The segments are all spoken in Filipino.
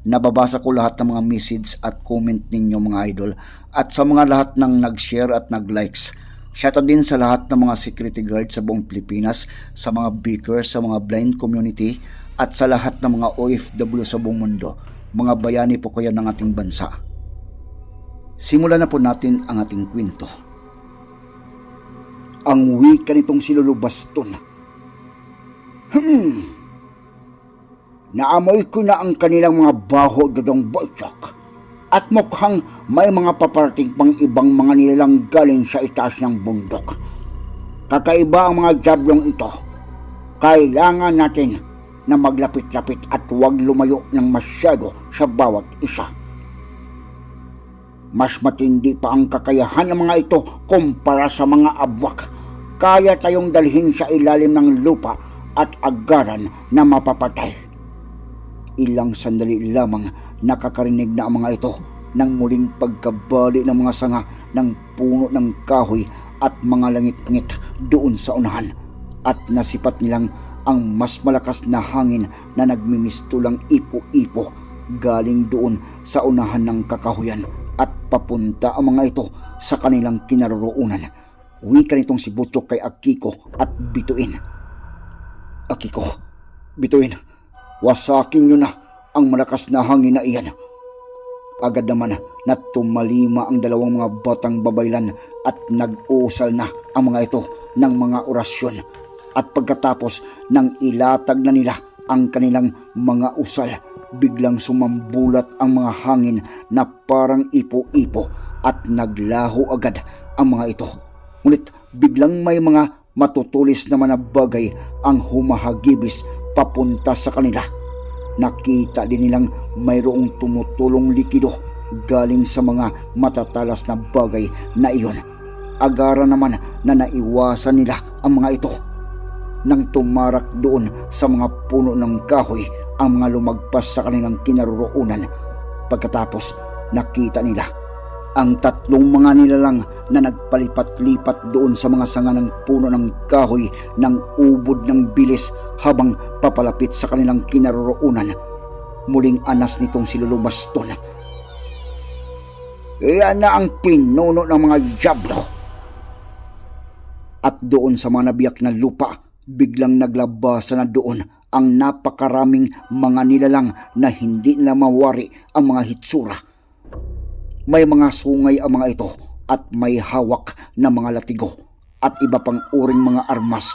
Nababasa ko lahat ng mga message at comment ninyo mga idol at sa mga lahat ng nag-share at nag-likes. Shoutout din sa lahat ng mga security guard sa buong Pilipinas, sa mga beakers, sa mga blind community at sa lahat ng mga OFW sa buong mundo. Mga bayani po kayo ng ating bansa. Simulan na po natin ang ating kwento. Ang wika nitong silulubaston. Hmm. Naamoy ko na ang kanilang mga baho dodong boyok at mukhang may mga paparting pang ibang mga nilalang galing sa itaas ng bundok. Kakaiba ang mga jablong ito. Kailangan natin na maglapit-lapit at huwag lumayo ng masyado sa bawat isa. Mas matindi pa ang kakayahan ng mga ito kumpara sa mga abwak. Kaya tayong dalhin sa ilalim ng lupa at agaran na mapapatay. Ilang sandali lamang nakakarinig na ang mga ito ng muling pagkabali ng mga sanga ng puno ng kahoy at mga langit-ngit doon sa unahan at nasipat nilang ang mas malakas na hangin na nagmimistulang ipo-ipo galing doon sa unahan ng kakahuyan at papunta ang mga ito sa kanilang kinaroroonan. Wika nitong si Butchok kay Akiko at Bituin. Akiko, Bituin, wasakin nyo na ang malakas na hangin na iyan. Agad naman na tumalima ang dalawang mga batang babaylan at nag-uusal na ang mga ito ng mga orasyon. At pagkatapos ng ilatag na nila ang kanilang mga usal, biglang sumambulat ang mga hangin na parang ipo-ipo at naglaho agad ang mga ito. Ngunit biglang may mga matutulis naman na bagay ang humahagibis papunta sa kanila. Nakita din nilang mayroong tumutulong likido galing sa mga matatalas na bagay na iyon. Agara naman na naiwasan nila ang mga ito. Nang tumarak doon sa mga puno ng kahoy ang mga lumagpas sa kanilang kinaroroonan. Pagkatapos nakita nila ang tatlong mga nilalang na nagpalipat-lipat doon sa mga sanga ng puno ng kahoy ng ubod ng bilis habang papalapit sa kanilang kinaroroonan. Muling anas nitong si Lolo Baston. Iyan na ang pinuno ng mga jablo. At doon sa mga nabiyak na lupa, biglang naglabasan na doon ang napakaraming mga nilalang na hindi na mawari ang mga hitsura. May mga sungay ang mga ito at may hawak na mga latigo at iba pang uring mga armas.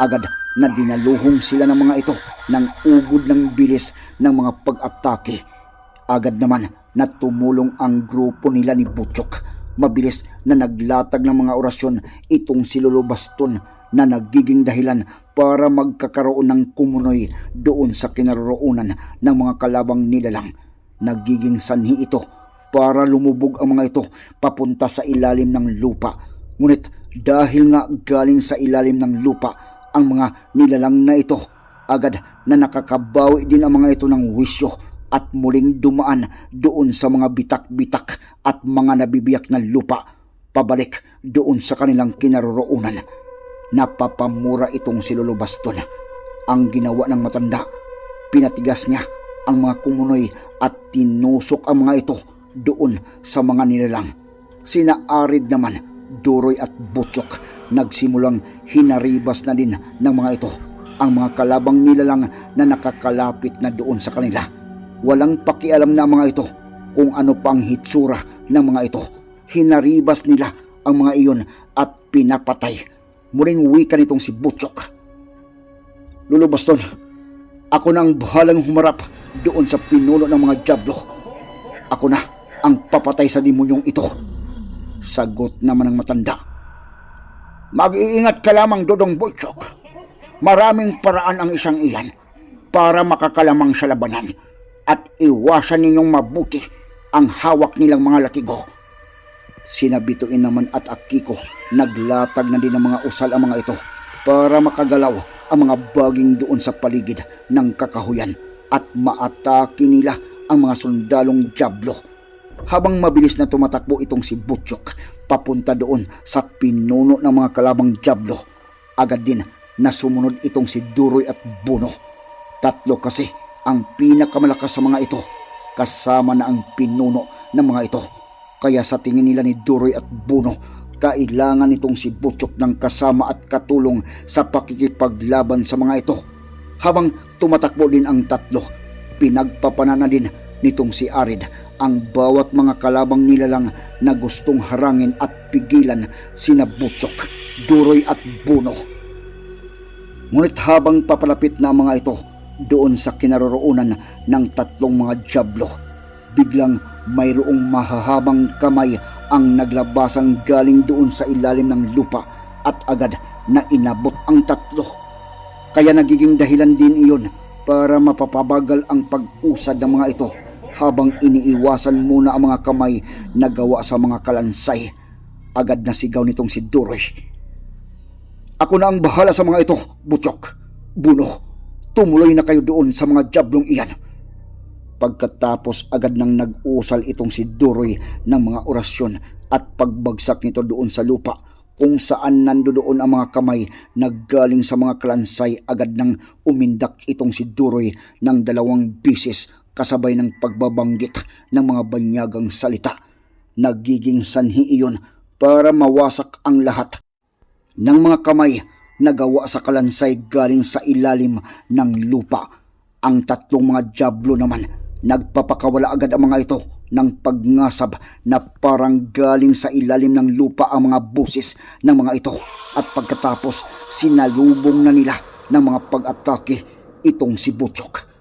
Agad na dinaluhong sila ng mga ito ng ugod ng bilis ng mga pag-atake. Agad naman na tumulong ang grupo nila ni Butchok. Mabilis na naglatag ng mga orasyon itong si Lolo Baston na nagiging dahilan para magkakaroon ng kumunoy doon sa kinaroroonan ng mga kalabang nilalang. Nagiging sanhi ito para lumubog ang mga ito papunta sa ilalim ng lupa. Ngunit dahil nga galing sa ilalim ng lupa ang mga nilalang na ito, agad na nakakabawi din ang mga ito ng wisyo at muling dumaan doon sa mga bitak-bitak at mga nabibiyak na lupa pabalik doon sa kanilang kinaroroonan. Napapamura itong si Lolo Baston. Ang ginawa ng matanda, pinatigas niya ang mga kumunoy at tinusok ang mga ito doon sa mga nilalang. Sina Arid naman, Duroy at Butchok nagsimulang hinaribas na din ng mga ito ang mga kalabang nilalang na nakakalapit na doon sa kanila. Walang pakialam na mga ito kung ano pang hitsura ng mga ito. Hinaribas nila ang mga iyon at pinapatay. Muling wika nitong si Butchok. Lolo Baston, ako na ang bahalang humarap doon sa pinuno ng mga Diablo. Ako na ang papatay sa demonyong ito. Sagot naman ng matanda. Mag-iingat ka lamang, Dodong Butchok. Maraming paraan ang isang iyan para makakalamang sa labanan at iwasan ninyong mabuti ang hawak nilang mga latigo. Sinabituin naman at Akiko, naglatag na din ng mga usal ang mga ito para makagalaw ang mga baging doon sa paligid ng kakahuyan at maatake nila ang mga sundalong Diablo. Habang mabilis na tumatakbo itong si Butchok papunta doon sa pinuno ng mga kalabang Diablo, agad din na sumunod itong si Duroy at Buno. Tatlo kasi ang pinakamalakas sa mga ito kasama na ang pinuno ng mga ito. Kaya sa tingin nila ni Duroy at Buno, kailangan itong si Butchok ng kasama at katulong sa pakikipaglaban sa mga ito. Habang tumatakbo din ang tatlo, pinagpapanana din nitong si Arid ang bawat mga kalabang nilalang na gustong harangin at pigilan sina Butchok, Duroy at Buno. Ngunit habang papalapit na mga ito doon sa kinaroroonan ng tatlong mga Diablo, biglang mayroong mahahabang kamay ang naglabasang galing doon sa ilalim ng lupa at agad na inabot ang tatlo. Kaya nagiging dahilan din iyon para mapapabagal ang pag-usad ng mga ito habang iniiwasan muna ang mga kamay na gawa sa mga kalansay. Agad na sigaw nitong si Duroy. Ako na ang bahala sa mga ito, Butchok. Buno, tumuloy na kayo doon sa mga jablong iyan. Pagkatapos agad nang nag-usal itong si Duroy ng mga orasyon at pagbagsak nito doon sa lupa kung saan nandoon ang mga kamay na galing sa mga kalansay agad nang umindak itong si Duroy ng dalawang bisis kasabay ng pagbabanggit ng mga banyagang salita. Nagiging sanhi iyon para mawasak ang lahat ng mga kamay na gawa sa kalansay galing sa ilalim ng lupa. Ang tatlong mga jablo naman, nagpapakawala agad ang mga ito ng pagngasab na parang galing sa ilalim ng lupa ang mga busis ng mga ito at pagkatapos sinalubong na nila ng mga pag-atake itong si Butchok.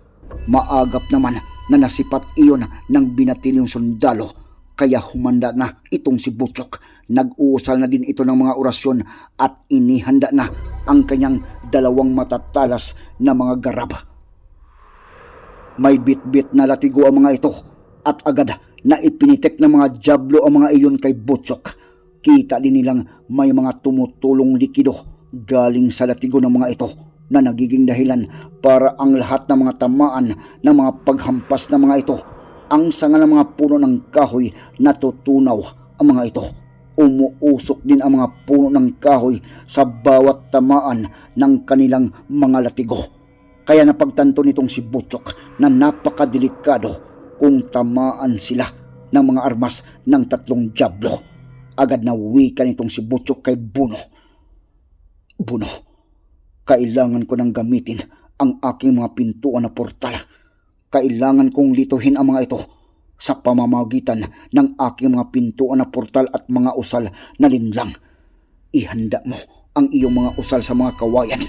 Maagap naman na nasipat iyon ng binatilyong sundalo kaya humanda na itong si Butchok. Nag-uusal na din ito ng mga orasyon at inihanda na ang kanyang dalawang matatalas na mga garab. May bit-bit na latigo ang mga ito at agad na ipinitek ng mga jablo ang mga iyon kay Butchok. Kita din nilang may mga tumutulong likido galing sa latigo ng mga ito na nagiging dahilan para ang lahat ng mga tamaan ng mga paghampas ng mga ito ang sanga ng mga puno ng kahoy natutunaw ang mga ito. Umuusok din ang mga puno ng kahoy sa bawat tamaan ng kanilang mga latigo. Kaya napagtanto nitong si Butchok na napakadelikado kung tamaan sila ng mga armas ng tatlong Diablo. Agad na wika nitong si Butchok kay Buno. Buno, kailangan ko nang gamitin ang aking mga pintuan na portal kailangan kong lituhin ang mga ito sa pamamagitan ng aking mga pintuan na portal at mga usal na linlang. Ihanda mo ang iyong mga usal sa mga kawayan.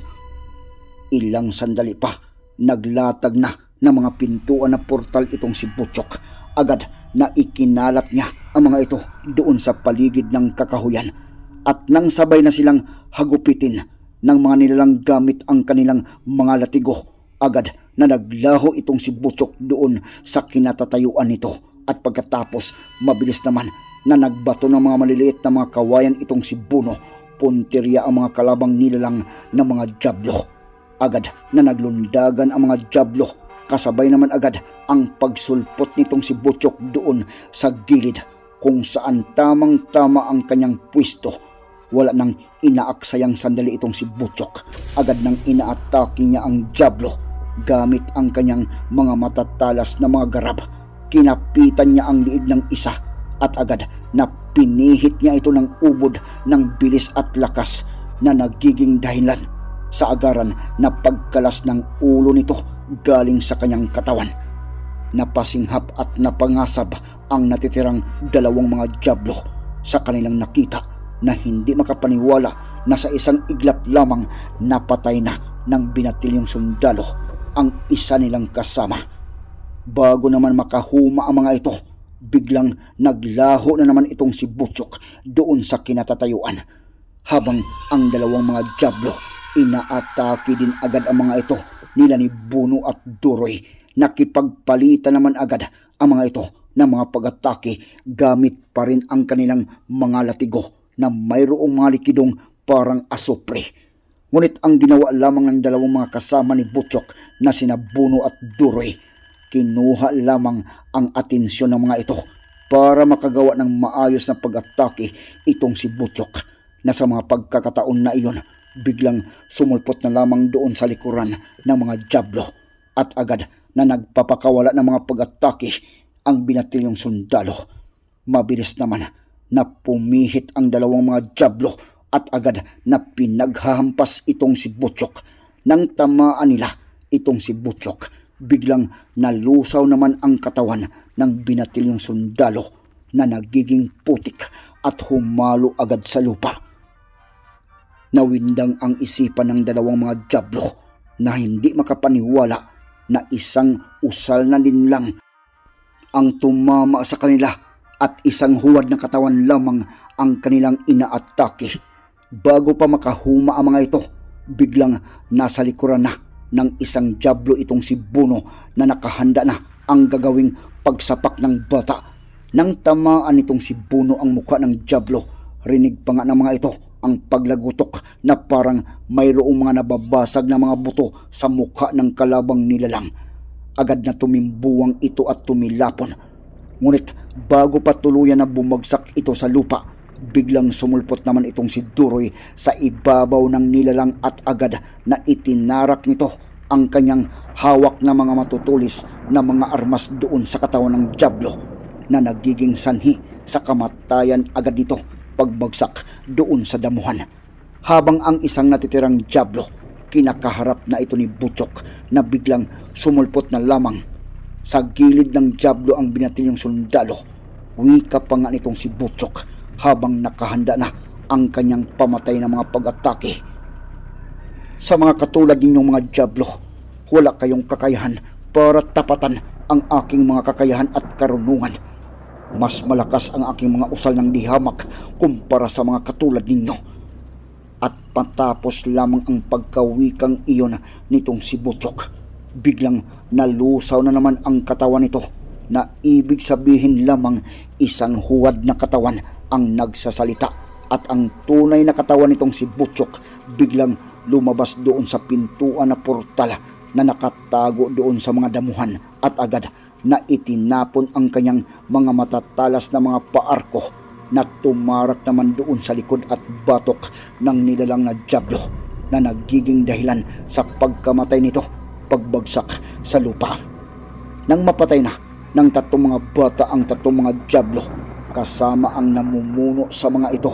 Ilang sandali pa, naglatag na ng mga pintuan na portal itong si Butchok. Agad na ikinalat niya ang mga ito doon sa paligid ng kakahuyan. At nang sabay na silang hagupitin ng mga nilalang gamit ang kanilang mga latigo, agad na naglaho itong si Butchok doon sa kinatatayuan nito at pagkatapos mabilis naman na nagbato ng mga maliliit na mga kawayan itong si Buno punteriya ang mga kalabang nilalang ng mga Diablo. Agad na naglundagan ang mga Diablo kasabay naman agad ang pagsulpot nitong si Butchok doon sa gilid kung saan tamang-tama ang kanyang pwisto. Wala nang inaaksayang sandali itong si Butchok. Agad nang inaatake niya ang Diablo gamit ang kanyang mga matatalas na mga garab. Kinapitan niya ang liig ng isa at agad na pinihit niya ito ng ubod ng bilis at lakas na nagiging dahilan sa agaran na pagkalas ng ulo nito galing sa kanyang katawan. Napasinghap at napangasab ang natitirang dalawang mga diablo sa kanilang nakita na hindi makapaniwala na sa isang iglap lamang napatay na ng binatilyong sundalo ang isa nilang kasama. Bago naman makahuma ang mga ito, biglang naglaho na naman itong si Butchok doon sa kinatatayuan. Habang ang dalawang mga Diablo, inaatake din agad ang mga ito nila ni Buno at Duroy. Nakipagpalitan naman agad ang mga ito ng mga pag-atake gamit pa rin ang kanilang mga latigo na mayroong mga likidong parang asopre. Ngunit ang ginawa lamang ng dalawang mga kasama ni Butchok na sina Buno at Duroy, kinuha lamang ang atensyon ng mga ito para makagawa ng maayos na pag-atake itong si Butchok na sa mga pagkakataon na iyon biglang sumulpot na lamang doon sa likuran ng mga Diablo at agad na nagpapakawala ng mga pag-atake ang binatilyong sundalo. Mabilis naman na pumihit ang dalawang mga Diablo at agad na pinaghahampas itong si Butchok. Nang tamaan nila itong si Butchok, biglang nalusaw naman ang katawan ng binatilyong sundalo na nagiging putik at humalo agad sa lupa. Nawindang ang isipan ng dalawang mga Diablo na hindi makapaniwala na isang usal na din lang ang tumama sa kanila at isang huwad na katawan lamang ang kanilang inaatake. Bago pa makahuma ang mga ito, biglang nasa likuran na ng isang Diablo itong si Buno na nakahanda na ang gagawing pagsapak ng bata. Nang tamaan itong si Buno ang mukha ng Diablo, rinig pa nga ng mga ito ang paglagutok na parang mayroong mga nababasag na mga buto sa mukha ng kalabang nilalang. Agad na tumimbuwang ito at tumilapon. Ngunit bago pa tuluyan na bumagsak ito sa lupa, biglang sumulpot naman itong si Duroy sa ibabaw ng nilalang at agad na itinarak nito ang kanyang hawak na mga matutulis na mga armas doon sa katawan ng Diablo na nagiging sanhi sa kamatayan agad nito pagbagsak doon sa damuhan. Habang ang isang natitirang Diablo, kinakaharap na ito ni Butchok na biglang sumulpot na lamang. Sa gilid ng Diablo ang binatilyong sundalo. Wika pa nga nitong si Butchok habang nakahanda na ang kanyang pamatay na mga pag-atake. Sa mga katulad ninyong mga Diablo, wala kayong kakayahan para tapatan ang aking mga kakayahan at karunungan. Mas malakas ang aking mga usal ng dihamak kumpara sa mga katulad ninyo. At patapos lamang ang pagkawikang iyon nitong si Butchok, biglang nalusaw na naman ang katawan nito na ibig sabihin lamang isang huwad na katawan ang nagsasalita at ang tunay na katawan nitong si Butchok biglang lumabas doon sa pintuan na portal na nakatago doon sa mga damuhan at agad na itinapon ang kanyang mga matatalas na mga paarko na tumarak naman doon sa likod at batok ng nilalang na Diablo na nagiging dahilan sa pagkamatay nito pagbagsak sa lupa. Nang mapatay na ng tatlong mga bata ang tatlong mga Diablo kasama ang namumuno sa mga ito.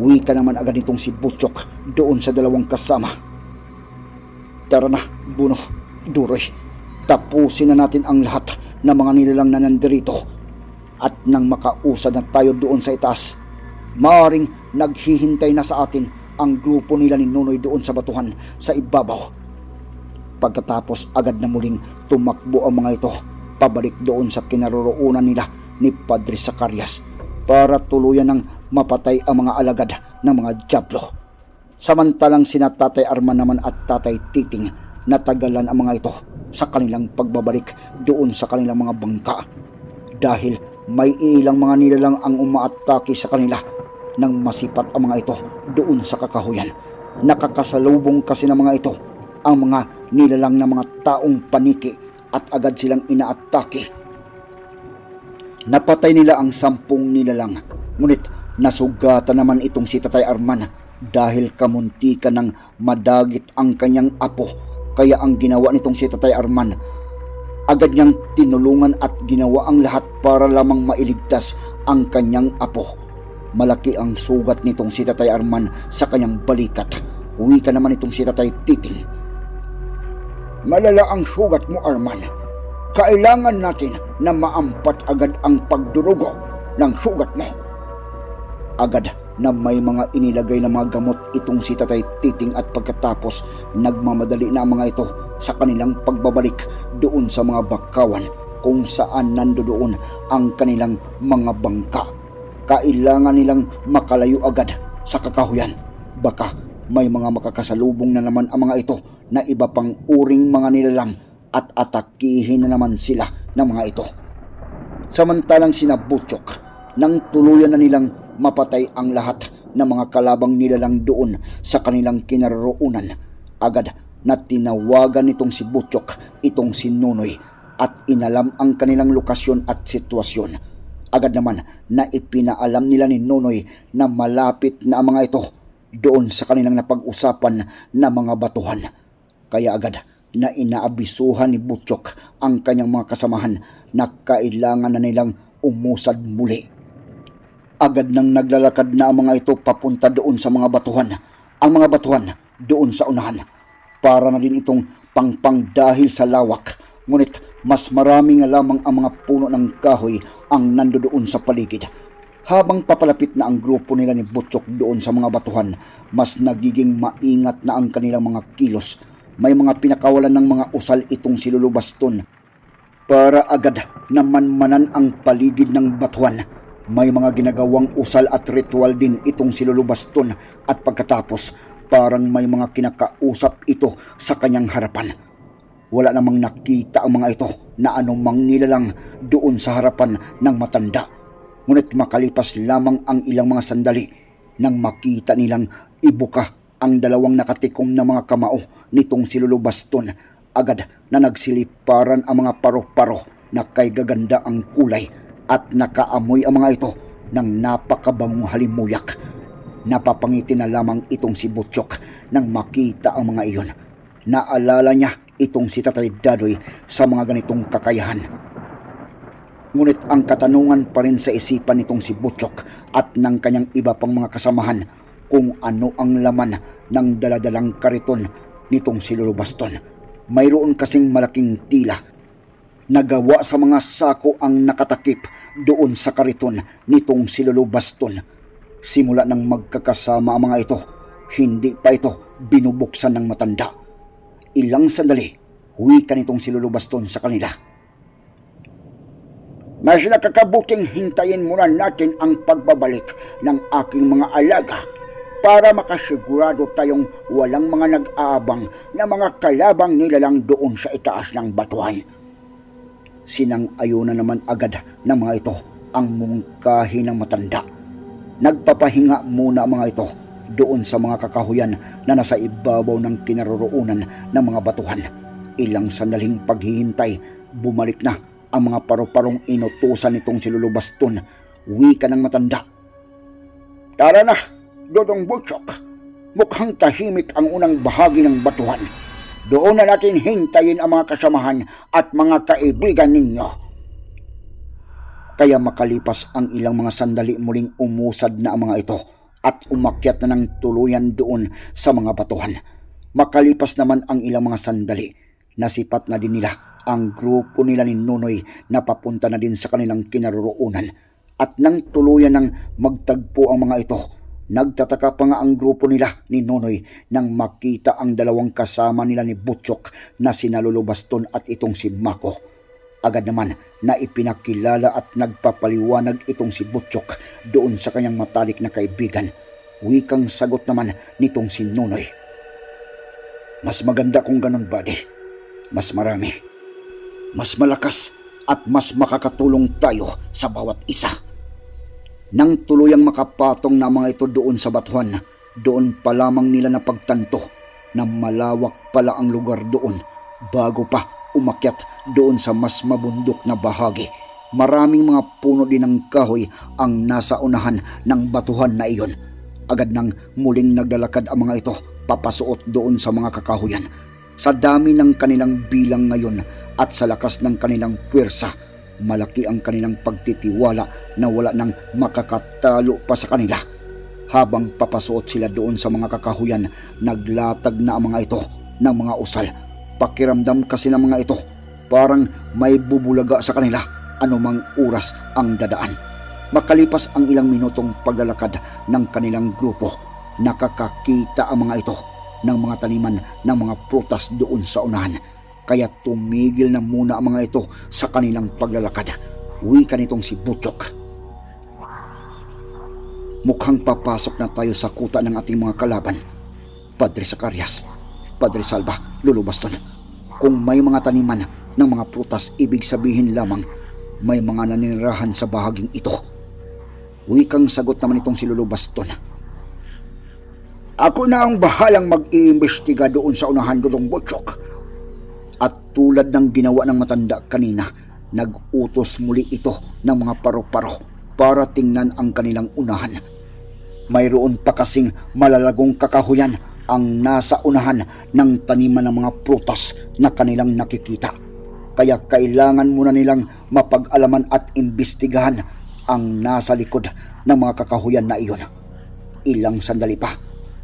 Wika naman agad itong si Butchok doon sa dalawang kasama. Tara na, Buno, Duroy. Tapusin na natin ang lahat ng mga nilalang na nandirito. At nang makausad na tayo doon sa itaas, maaring naghihintay na sa atin ang grupo nila ni Nunoy doon sa batuhan sa ibabaw. Pagkatapos agad na muling tumakbo ang mga ito pabalik doon sa kinaroroonan nila ni Padre Zacarias para tuluyan ng mapatay ang mga alagad ng mga Diablo. Samantalang sina Tatay Arman naman at Tatay Titing natagalan ang mga ito sa kanilang pagbabalik doon sa kanilang mga bangka. Dahil may ilang mga nilalang ang umaatake sa kanila nang masipat ang mga ito doon sa kakahuyan. Nakakasalubong kasi ng mga ito ang mga nilalang na mga taong paniki at agad silang inaatake. Napatay nila ang sampung nilalang, ngunit nasugatan naman itong si Tatay Arman dahil kamuntika ng madagit ang kanyang apo. Kaya ang ginawa nitong si Tatay Arman, agad niyang tinulungan at ginawa ang lahat para lamang mailigtas ang kanyang apo. Malaki ang sugat nitong si Tatay Arman sa kanyang balikat. Huwi ka naman itong si Tatay Titing. Malala ang sugat mo, Arman. Kailangan natin na maampat agad ang pagdurugo ng sugat mo. Agad na may mga inilagay na mga gamot itong si Tatay Titing at pagkatapos nagmamadali na ang mga ito sa kanilang pagbabalik doon sa mga bakawan kung saan nando doon ang kanilang mga bangka. Kailangan nilang makalayo agad sa kakahuyan. Baka may mga makakasalubong na naman ang mga ito na iba pang uring mga nilalang at atakihin na naman sila ng mga ito. Samantalang sina nang tuluyan na nilang mapatay ang lahat ng mga kalabang nilalang doon sa kanilang kinaroroonan. Agad na tinawagan nitong si Butchok itong si Nunoy at inalam ang kanilang lokasyon at sitwasyon. Agad naman na ipinaalam nila ni Nunoy na malapit na ang mga ito doon sa kanilang napag-usapan na mga batuhan. Kaya agad na inaabisuhan ni Butchok ang kanyang mga kasamahan na kailangan na nilang umusad muli. Agad nang naglalakad na ang mga ito papunta doon sa mga batuhan. Ang mga batuhan doon sa unahan. Para na din itong pangpang dahil sa lawak. Ngunit mas marami nga lamang ang mga puno ng kahoy ang nandoon sa paligid. Habang papalapit na ang grupo nila ni Butchok doon sa mga batuhan, mas nagiging maingat na ang kanilang mga kilos. May mga pinakawalan ng mga usal itong si Lolo Baston para agad na manmanan ang paligid ng batuhan. May mga ginagawang usal at ritual din itong si Lolo Baston at pagkatapos parang may mga kinakausap ito sa kanyang harapan. Wala namang nakita ang mga ito na anumang nilalang doon sa harapan ng matanda. Ngunit makalipas lamang ang ilang mga sandali nang makita nilang ibuka ang dalawang nakatikom na mga kamao nitong si Lolo Baston. Agad na nagsiliparan ang mga paro-paro na kay gaganda ang kulay at nakaamoy ang mga ito ng napakabangong halimuyak. Napapangiti na lamang itong si Butchok nang makita ang mga iyon. Naalala niya itong si Tatay Dadoy sa mga ganitong kakayahan. Ngunit ang katanungan pa rin sa isipan nitong si Butchok at ng kanyang iba pang mga kasamahan kung ano ang laman ng daladalang kariton nitong si Lolo Baston. Mayroon kasing malaking tila nagawa sa mga sako ang nakatakip doon sa kariton nitong si Lolo Baston. Simula nang magkakasama ang mga ito, hindi pa ito binubuksan ng matanda. Ilang sandali, huwi ka nitong si Lolo Baston sa kanila. Mas nakakabuting hintayin muna natin ang pagbabalik ng aking mga alaga para makasigurado tayong walang mga nag-aabang na mga kalabang nilalang doon sa itaas ng batuhan. Sinang ayuna naman agad ng mga ito ang mungkahi ng matanda. Nagpapahinga muna ang mga ito doon sa mga kakahuyan na nasa ibabaw ng kinaroroonan ng mga batuhan. Ilang sandaling paghihintay, bumalik na ang mga paru-parong inutusan nitong si Lolo Baston. Wika ng matanda. Tara na, Dodong Butchok. Mukhang tahimik ang unang bahagi ng batuhan. Doon na natin hintayin ang mga kasamahan at mga kaibigan ninyo. Kaya makalipas ang ilang mga sandali muling umusad na ang mga ito at umakyat na ng tuluyan doon sa mga batuhan. Makalipas naman ang ilang mga sandali, nasipat na din nila ang grupo nila ni Nunoy na papunta na din sa kanilang kinaroroonan. At nang tuluyan ng magtagpo ang mga ito, nagtataka pa nga ang grupo nila ni Nunoy nang makita ang dalawang kasama nila ni Butchok na sina Lolo Baston at itong si Mako. Agad naman na ipinakilala at nagpapaliwanag itong si Butchok doon sa kanyang matalik na kaibigan. Wikang sagot naman nitong si Nunoy. Mas maganda kung ganun, buddy. Mas marami. Mas malakas at mas makakatulong tayo sa bawat isa. Nang tuluyang makapatong na mga ito doon sa batuhan, doon pa lamang nila napagtanto na malawak pala ang lugar doon bago pa umakyat doon sa mas mabundok na bahagi. Maraming mga puno din ng kahoy ang nasa unahan ng batuhan na iyon. Agad nang muling naglalakad ang mga ito papasuot doon sa mga kakahuyan. Sa dami ng kanilang bilang ngayon at sa lakas ng kanilang puwersa, malaki ang kanilang pagtitiwala na wala nang makakatalo pa sa kanila. Habang papasuot sila doon sa mga kakahuyan, naglatag na ang mga ito ng mga usal. Pakiramdam kasi ng mga ito, parang may bubulaga sa kanila anumang oras ang dadaan. Makalipas ang ilang minutong paglalakad ng kanilang grupo, nakakakita ang mga ito ng mga taniman ng mga prutas doon sa unahan. Kaya tumigil na muna ang mga ito sa kanilang paglalakad. Wika nitong si Butchok. Mukhang papasok na tayo sa kuta ng ating mga kalaban. Padre Zacarias, Padre Salva, Lolo Baston. Kung may mga taniman ng mga prutas, ibig sabihin lamang may mga naninirahan sa bahaging ito. Wikang sagot naman itong si Lolo Baston. Ako na ang bahalang mag-iimbestiga doon sa unahan Dudong Butchok. At tulad ng ginawa ng matanda kanina, nag-utos muli ito ng mga paro-paro para tingnan ang kanilang unahan. Mayroon pa kasing malalagong kakahuyan ang nasa unahan ng taniman ng mga prutas na kanilang nakikita. Kaya kailangan muna nilang mapag-alaman at imbestigahan ang nasa likod ng mga kakahuyan na iyon. Ilang sandali pa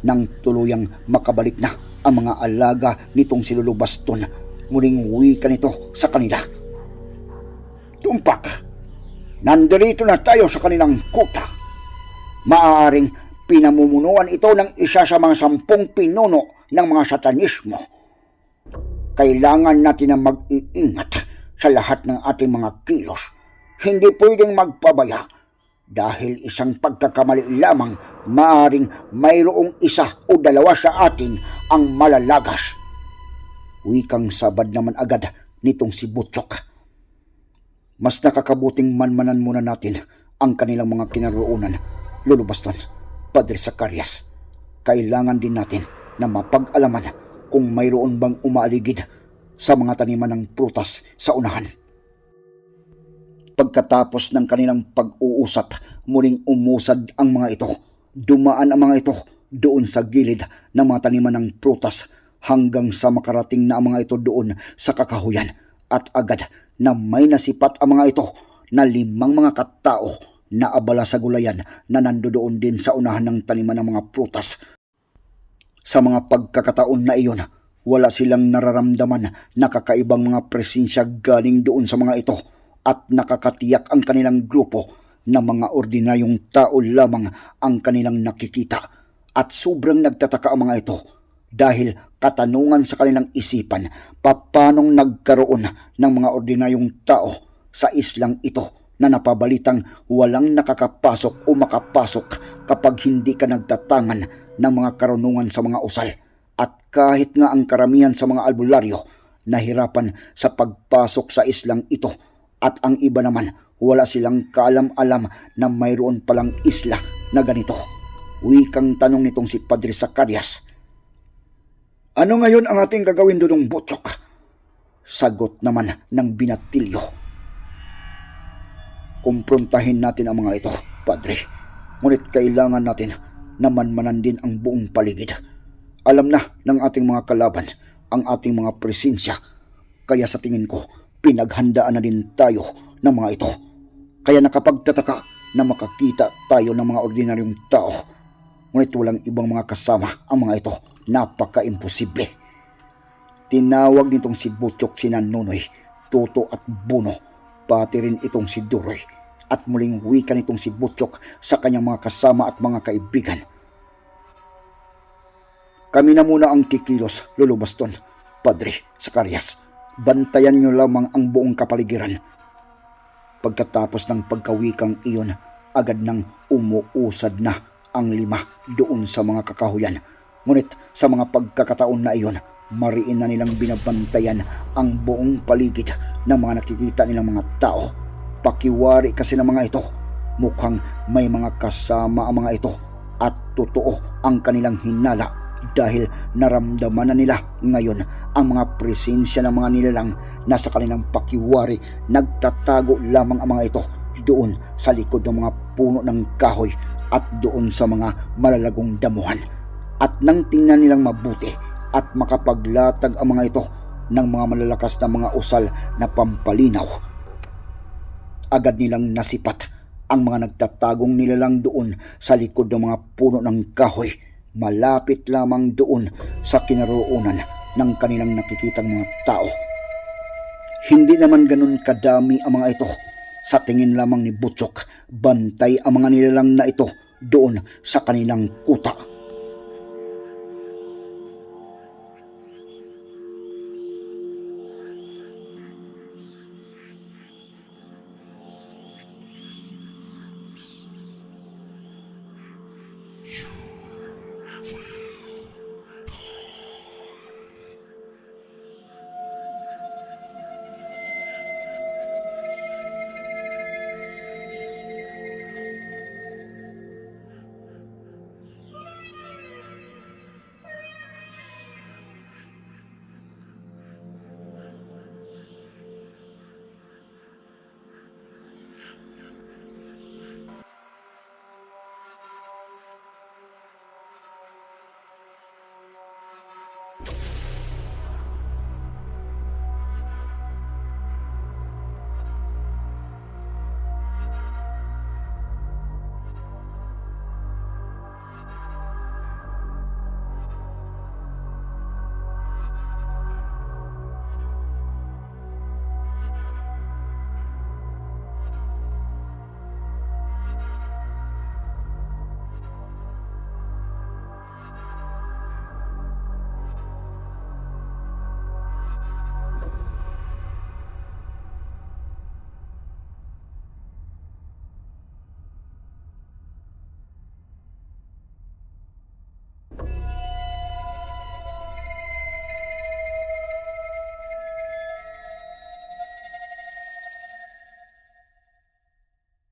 nang tuluyang makabalik na ang mga alaga nitong si Lolo Baston. Muling wika nito sa kanila. Tumpak, nandirito na tayo sa kanilang kuta. Maaaring pinamumunuan ito ng isa sa mga sampung pinuno ng mga satanismo. Kailangan natin na mag-iingat sa lahat ng ating mga kilos. Hindi pwedeng magpabaya dahil isang pagkakamali lamang maaring mayroong isa o dalawa sa atin ang malalagas. Wikang sabad naman agad nitong si Butchok. Mas nakakabuting manmanan muna natin ang kanilang mga kinaroonan, Lolo Baston, Padre Zacarias. Kailangan din natin na mapag-alaman kung mayroon bang umaaligid sa mga taniman ng prutas sa unahan. Pagkatapos ng kanilang pag-uusap, muling umusad ang mga ito. Dumaan ang mga ito doon sa gilid ng mga taniman ng prutas hanggang sa makarating na ang mga ito doon sa kakahuyan at agad na may nasipat ang mga ito na limang mga katao na abala sa gulayan na nandoon din sa unahan ng taniman ng mga prutas. Sa mga pagkakataon na iyon, wala silang nararamdaman na kakaibang mga presensya galing doon sa mga ito at nakakatiyak ang kanilang grupo na mga ordinaryong tao lamang ang kanilang nakikita at sobrang nagtataka ang mga ito dahil katanungan sa kanilang isipan papanong nagkaroon ng mga ordinaryong tao sa islang ito na napabalitang walang nakakapasok o makapasok kapag hindi ka nagtatangan ng mga karunungan sa mga usal. At kahit nga ang karamihan sa mga albularyo nahirapan sa pagpasok sa islang ito at ang iba naman wala silang kaalam-alam na mayroon palang isla na ganito. Wikang tanong nitong si Padre Zacarias. Ano ngayon ang ating gagawin doon Butchok? Sagot naman ng binatilyo. Kumprontahin natin ang mga ito, Padre. Ngunit kailangan natin na manmanan din ang buong paligid. Alam na ng ating mga kalaban ang ating mga presensya. Kaya sa tingin ko, pinaghandaan na din tayo ng mga ito. Kaya nakapagtataka na makakita tayo ng mga ordinaryong tao. Ngunit walang ibang mga kasama ang mga ito. Napaka-imposible. Tinawag nitong si Butchok si Nunoy, Toto at Buno, pati rin itong si Duroy, at muling wika nitong si Butchok sa kanyang mga kasama at mga kaibigan. Kami na muna ang kikilos, Lolo Baston, Padre Zacarias. Bantayan niyo lamang ang buong kapaligiran. Pagkatapos ng pagkawikang iyon, agad nang umuusad na ang lima doon sa mga kakahuyan. Ngunit sa mga pagkakataon na iyon, mariin na nilang binabantayan ang buong paligid ng mga nakikita nilang mga tao. Pakiwari kasi ng mga ito. Mukhang may mga kasama ang mga ito at totoo ang kanilang hinala dahil naramdaman na nila ngayon ang mga presensya ng mga nilalang na sa kanilang pakiwari nagtatago lamang ang mga ito doon sa likod ng mga puno ng kahoy at doon sa mga malalagong damuhan. At nang tingnan nilang mabuti at makapaglatag ang mga ito ng mga malalakas na mga usal na pampalinaw, agad nilang nasipat ang mga nagtatagong nilalang doon sa likod ng mga puno ng kahoy malapit lamang doon sa kinaroonan ng kanilang nakikitang mga tao. Hindi naman ganun kadami ang mga ito Sa tingin lamang ni Butchok, bantay ang mga nilalang na ito doon sa kanilang kuta.